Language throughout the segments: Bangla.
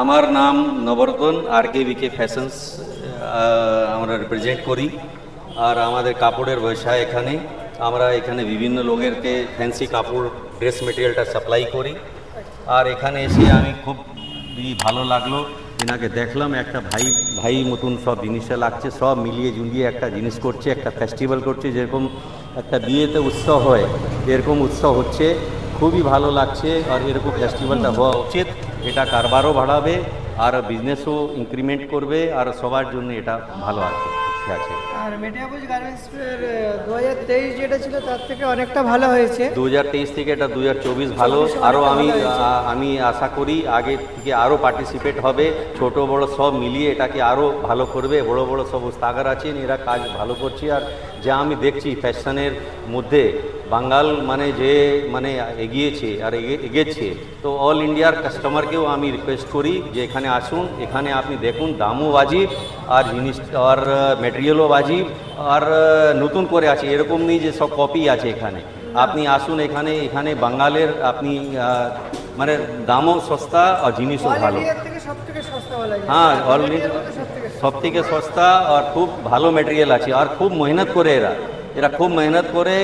আমার নাম নবরতন আর কে বিকে ফ্যাশনস আমরা রিপ্রেজেন্ট করি। আর আমাদের কাপড়ের ব্যবসায় এখানে। আমরা এখানে বিভিন্ন লোকেরকে ফ্যান্সি কাপড় ড্রেস মেটেরিয়ালটা সাপ্লাই করি। আর এখানে এসে আমি খুব ভালো লাগল। এনাকে দেখলাম একটা ভাই ভাই মতন সব জিনিসটা লাগছে, সব মিলিয়ে জুলিয়ে একটা জিনিস করছে, একটা ফেস্টিভ্যাল করছে, যেরকম একটা বিয়েতে উৎসব হয়, এরকম উৎসব হচ্ছে, খুবই ভালো লাগছে, আর এরকম ফেস্টিভ্যালটা হওয়া উচিত, এটা কারবারও বাড়াবে, আর বিজনেসও ইনক্রিমেন্ট করবে, আর সবার জন্য এটা ভালো আছে ঠিক আছে। আর মেটিয়াবুজ গার্মেন্টসের দু হাজার তেইশ যেটা ছিল তার থেকে অনেকটা ভালো হয়েছে। দু হাজার তেইশ থেকে এটা দু হাজার চব্বিশ ভালো আরও আমি আমি আশা করি আগে থেকে আরও পার্টিসিপেট হবে। ছোট বড় সব মিলিয়ে এটাকে আরও ভালো করবে। বড় বড় সব উস্তাগার আছেন। এরা কাজ ভালো করছে। আর যা আমি দেখছি ফ্যাশনের মধ্যে বাঙ্গাল মানে যে মানে এগিয়েছে আর এগে- এগেছে তো অল ইন্ডিয়ার কাস্টমারকেও আমি রিকোয়েস্ট করি যে এখানে আসুন এখানে আপনি দেখুন দামও বাজিব আর জিনিস আর মেটেরিয়ালও বাজিব আর নতুন করে আছে এরকম নেই যে সব কপি আছে এখানে। আপনি আসুন এখানে এখানে বাঙালের আপনি মানে দামও সস্তা আর জিনিসও ভালো। হ্যাঁ অল সব সব থেকে সস্তা আর খুব ভালো মেটেরিয়াল আছে। আর খুব মেহনত করে এরা। এরা খুব মেহনত করে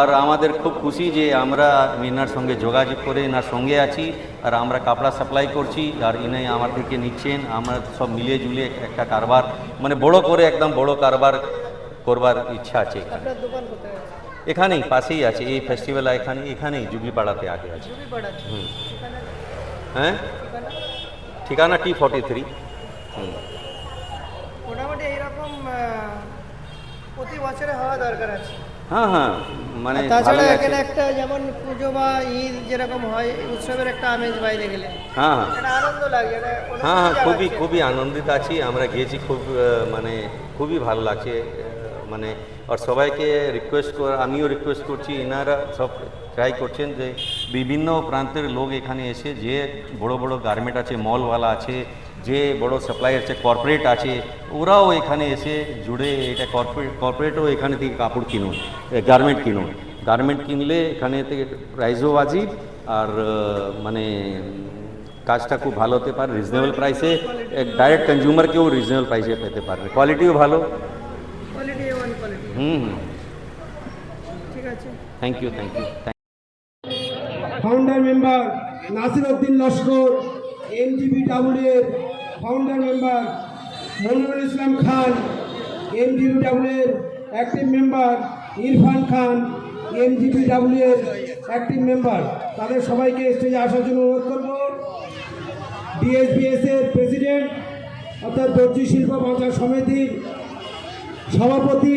আর আমাদের খুব খুশি যে আমরা এনার সঙ্গে যোগাযোগ করে এনার সঙ্গে আছি আর আমরা কাপড়া সাপ্লাই করছি আর ইনি আমার থেকে নিচ্ছেন। আমরা সব মিলিয়ে জুলিয়ে একটা কারবার মানে বড় করে একদম বড় কারবার করবার ইচ্ছা আছে এখানে। এখানেই পাশেই আছে। এই ফেস্টিভ্যাল এখানে এখানেই জুবলিপাড়াতে আগে আছে। হ্যাঁ? ঠিকানা? টি ফর্টি থ্রি হুম। প্রতি বছরে হওয়া দরকার আছে। হ্যাঁ হ্যাঁ মানে তাছাড়া এখানে একটা যেমন পুজো বা ঈদ যেরকম হয় উৎসবের একটা আমেজ বাইরে গেলে। হ্যাঁ হ্যাঁ। আনন্দ লাগে হ্যাঁ হ্যাঁ খুবই খুবই আনন্দিত আছি আমরা গিয়েছি খুব মানে খুবই ভালো লাগছে। মানে আর সবাইকে রিকোয়েস্ট আমিও রিকোয়েস্ট করছি, এনারা সব ট্রাই করছেন যে বিভিন্ন প্রান্তের লোক এখানে এসে যে বড় বড় গার্মেন্ট আছে মলওয়ালা আছে, যে বড় সাপ্লাই আছে কর্পোরেট আছে, ওরাও এখানে এসে জুড়ে এটা কর্পোরেট কর্পোরেটও এখানে থেকে কাপড় কিনুন গার্মেন্ট কিনুন। গার্মেন্ট কিনলে এখানে থেকে প্রাইসও বাজিব, আর মানে কাজটা খুব ভালো হতে পারে রিজনেবল প্রাইসে ডাইরেক্ট কনজিউমারকেও রিজনেবল প্রাইসে পেতে পারবে। কোয়ালিটিও ভালো। হুম। হুম ঠিক আছে। Thank you thank you founder member Nasir Uddin Laskar MGB এর founder member Monirul Islam Khan MGB এর active member Irfan Khan MGB এর অ্যাক্টিভ মেম্বার তাদের সবাইকে স্টেজে আসার জন্য অনুরোধ করব। ডিএসবিএস এর প্রেসিডেন্ট অর্থাৎ দর্জি শিল্প বাজার সমিতির সভাপতি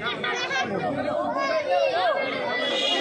Thank you.